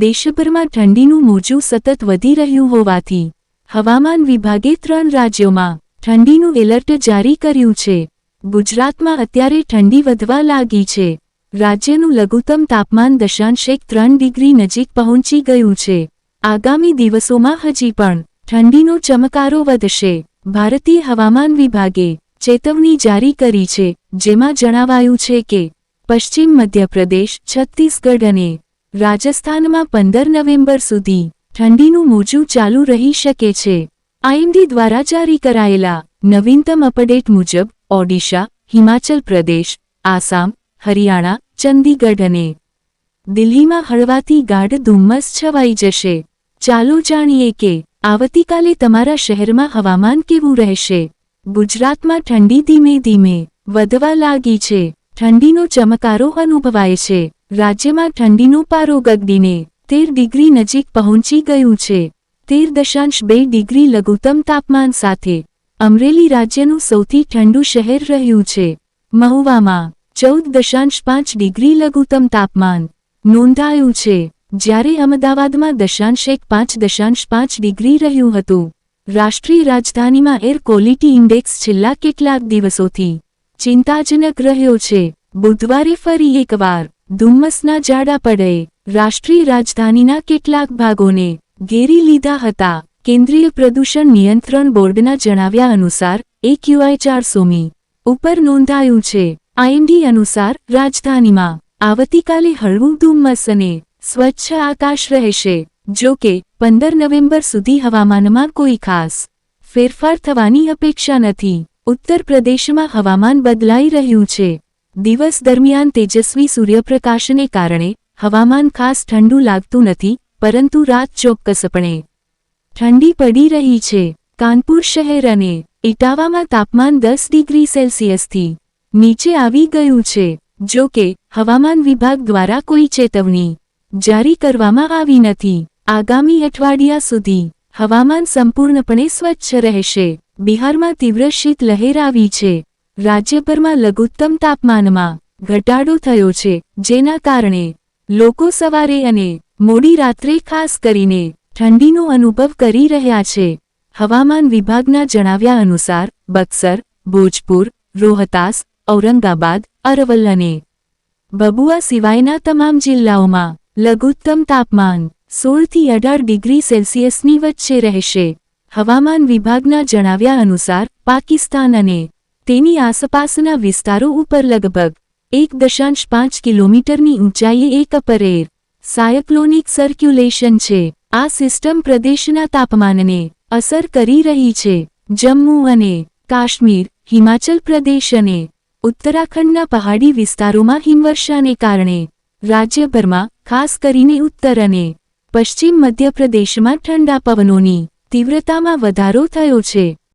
દેશભરમાં ઠંડીનું મોજું સતત વધી રહ્યું હોવાથી, હવામાન વિભાગે ત્રણ રાજ્યોમાં ઠંડીનું એલર્ટ જારી કર્યું છે. ગુજરાતમાં અત્યારે ઠંડી વધવા લાગી છે. રાજ્યનું લઘુત્તમ તાપમાન દશાંશ એક ત્રણ ડિગ્રી નજીક પહોંચી ગયું છે. આગામી દિવસોમાં હજી પણ ઠંડીનો ચમકારો વધશે. ભારતીય હવામાન વિભાગે ચેતવણી જારી કરી છે, જેમાં જણાવાયું છે કે પશ્ચિમ મધ્યપ્રદેશ, છત્તીસગઢ અને રાજસ્થાનમાં પંદર નવેમ્બર સુધી ઠંડીનું મોજું ચાલુ રહી શકે છે. આઈએમડી દ્વારા જારી કરાયેલા નવીનતમ અપડેટ મુજબ ઓડિશા, હિમાચલ પ્રદેશ, આસામ, હરિયાણા, ચંદીગઢ અને દિલ્હીમાં હળવાથી ગાઢ ધુમ્મસ છવાઈ જશે. ચાલો જાણીએ કે આવતીકાલે તમારા શહેરમાં હવામાન કેવું રહેશે. ગુજરાતમાં ઠંડી ધીમે ધીમે વધવા લાગી છે. ઠંડીનો ચમકારો અનુભવાય છે. રાજ્યમાં ઠંડીનો પારો ગગડીને તેર ડિગ્રી નજીક પહોંચી ગયું છે. તેર દશાંશ બે ડિગ્રી લઘુત્તમ તાપમાન સાથે અમરેલી રાજ્યનું સૌથી ઠંડુ શહેર રહ્યું છે. મહુવામાં ચૌદ દશાંશ પાંચ ડિગ્રી લઘુત્તમ તાપમાન નોંધાયું છે. જ્યારે અમદાવાદમાં દશાંશ એક પાંચ દશાંશ પાંચ ડિગ્રી રહ્યું હતું. રાષ્ટ્રીય રાજધાનીમાં એર ક્વોલિટી ઇન્ડેક્સ છેલ્લા કેટલાક દિવસોથી ચિંતાજનક રહ્યો છે. બુધવારે ફરી એકવાર ધુમ્મસના જાડા પડે, રાષ્ટ્રીય રાજધાનીના કેટલાક ભાગોને ઘેરી લીધા હતા. કેન્દ્રીય પ્રદૂષણ નિયંત્રણ બોર્ડના જણાવ્યા અનુસાર, એક્યુઆઈ ચારસોમી ઉપર નોંધાયું છે. આઈએમડી અનુસાર, રાજધાનીમાં આવતીકાલે હળવું ધુમ્મસ અને સ્વચ્છ આકાશ રહેશે, જો કે પંદર નવેમ્બર સુધી હવામાનમાં કોઈ ખાસ ફેરફાર થવાની અપેક્ષા નથી. ઉત્તર પ્રદેશમાં હવામાન બદલાઈ રહ્યું છે. દિવસ દરમિયાન તેજસ્વી સૂર્યપ્રકાશને કારણે હવામાન ખાસ ઠંડુ લાગતું નથી, પરંતુ રાત ચોક્કસપણે ઠંડી પડી રહી છે. કાનપુર શહેર અને ઇટાવામાં તાપમાન દસ ડિગ્રી સેલ્સિયસથી નીચે આવી ગયું છે. જો કે, હવામાન વિભાગ દ્વારા કોઈ ચેતવણી જારી કરવામાં આવી નથી. આગામી અઠવાડિયા સુધી હવામાન સંપૂર્ણપણે સ્વચ્છ રહેશે. બિહારમાં તીવ્ર શીત લહેર આવી છે. રાજ્યભરમાં લઘુત્તમ તાપમાનમાં ઘટાડો થયો છે, જેના કારણે લોકો સવારે અને મોડી રાત્રે ખાસ કરીને ઠંડીનો અનુભવ કરી રહ્યા છે. હવામાન વિભાગના જણાવ્યા અનુસાર, બક્સર, ભોજપુર, રોહતાસ, ઔરંગાબાદ, અરવલ અને બબુઆ સિવાયના તમામ જિલ્લાઓમાં લઘુત્તમ તાપમાન સોળથી અઢાર ડિગ્રી સેલ્સિયસની વચ્ચે રહેશે. હવામાન વિભાગના જણાવ્યા અનુસાર, પાકિસ્તાન અને તેની આસપાસના વિસ્તારો ઉપર લગભગ એક દશાંશ પાંચ કિલોમીટરની ઊંચાઈએ એક અપરેર સાયક્લોનિક સર્ક્યુલેશન છે. આ સિસ્ટમ પ્રદેશના તાપમાનને અસર કરી રહી છે. જમ્મુ અને કાશ્મીર, હિમાચલ પ્રદેશ અને ઉત્તરાખંડના પહાડી વિસ્તારોમાં હિમવર્ષાને કારણે રાજ્યભરમાં, ખાસ કરીને ઉત્તર અને પશ્ચિમ મધ્યપ્રદેશમાં ઠંડા પવનોની તીવ્રતામાં વધારો થયો છે.